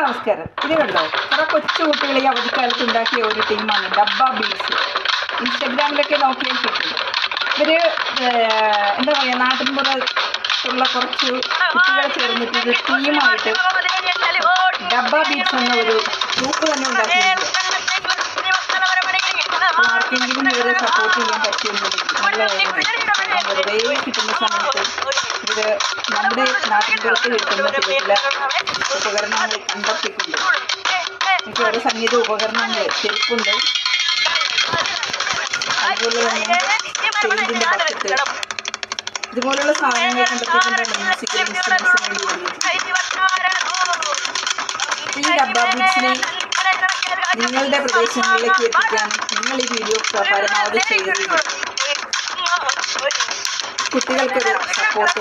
നമസ്കാരം. ഇത് കണ്ടോ? കുറെ കൊച്ചു കുട്ടികൾ ഈ അവധിക്കാലത്ത് ഉണ്ടാക്കിയ ഒരു ടീമാണ് ഡബ്ബ ബീഡ്സ് ഇൻസ്റ്റഗ്രാമിലൊക്കെ നോക്കിയാൽ കിട്ടും. ഇവർ ഏർ, എന്താ പറയുക നാട്ടിൻപുറത്തുള്ള കുറച്ച് കുട്ടികൾ ചേർന്നിട്ട് ഒരു ടീമായിട്ട് ഡബ്ബ ബീഡ്സ് എന്ന ഒരു ഗ്രൂപ്പ് തന്നെ ഉണ്ടാക്കിയിട്ടുണ്ട്. ആർക്കെങ്കിലും ഇവരെ സപ്പോർട്ട് ചെയ്യാൻ പറ്റുമെന്നുണ്ടെങ്കിൽ നല്ലതായിരുന്നു വെറുതെ കിട്ടുന്ന സമയത്ത് ഇത് നമ്മുടെ നാട്ടിൻപുറത്ത് കിട്ടുന്ന ചില ഉപകരണങ്ങൾ കണ്ടെത്തിയിട്ടുണ്ട്. എനിക്ക് ഓരോ സംഗീത ഉപകരണങ്ങൾ ചെരുപ്പുണ്ട്. അതുപോലെ തന്നെ ഇതുപോലുള്ള സാധനങ്ങൾ ബീഡ്സിനെ നിങ്ങളുടെ പ്രദേശങ്ങളിലേക്ക് എത്തിക്കാനും നിങ്ങൾ ഈ വീഡിയോ പരമാവധി ചെയ്യുക കുട്ടികൾക്കൊരു സപ്പോർട്ട്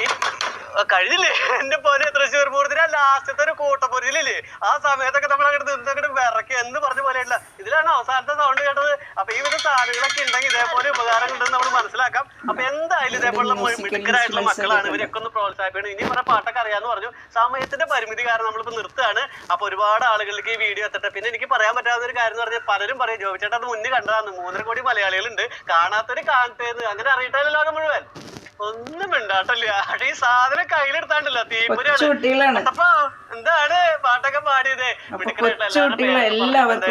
ഈ കഴിഞ്ഞില്ലേ? എന്റെ പോലെ തൃശ്ശൂർ പൂരത്തിന് ലാസ്റ്റത്തെ ഒരു കൂട്ടപ്പൊരിലില്ലേ ആ സമയത്തൊക്കെ നമ്മൾ അങ്ങോട്ട് നിന്നങ്ങോട്ട് വിറക്കി എന്ന് പറഞ്ഞ പോലെയല്ല ഇതിലാണ് അവസാനത്തെ സൗണ്ട് കേട്ടത്. അപ്പൊ ഈ വിധ സാധനങ്ങളൊക്കെ ഉണ്ടെങ്കിൽ ഇതേപോലെ ഉപകാരങ്ങളുണ്ടെന്ന് നമ്മൾ മനസ്സിലാക്കാം. അപ്പൊ എന്തായാലും ഇതേപോലുള്ള മിടുക്കരായിട്ടുള്ള മക്കളാണ് ഇവരൊക്കെ ഒന്ന് പ്രോത്സാഹിപ്പിക്കണം. ഇനി കുറെ പാട്ടൊക്കെ അറിയാന്ന് പറഞ്ഞു. സമയത്തിന്റെ പരിമിതി കാരണം നമ്മളിപ്പോ നിർത്തുകയാണ്. അപ്പൊ ഒരുപാട് ആളുകളിലേക്ക് ഈ വീഡിയോ എത്തട്ടെ. പിന്നെ എനിക്ക് പറയാൻ പറ്റാത്ത ഒരു കാര്യം എന്ന് പറഞ്ഞാൽ പലരും പറയും ജോബിച്ചേട്ടാ അത് മുന്നേ കണ്ടതാണ് മൂന്നര കോടി മലയാളികളുണ്ട്. കാണാത്തൊരു കാണട്ടേന്ന് അങ്ങനെ അറിയിട്ടല്ലോ ലോകം മുഴുവൻ. ഒന്നും മിണ്ടാട്ടല്ല. അവിടെ ഈ സാധനം കയ്യിലെടുത്താണ്ടല്ലോ. തീപുരാണ് അപ്പൊ എന്താണ് പാട്ടൊക്കെ പാടിയത്? മിടുക്കരായിട്ടുള്ള എല്ലാവർക്കും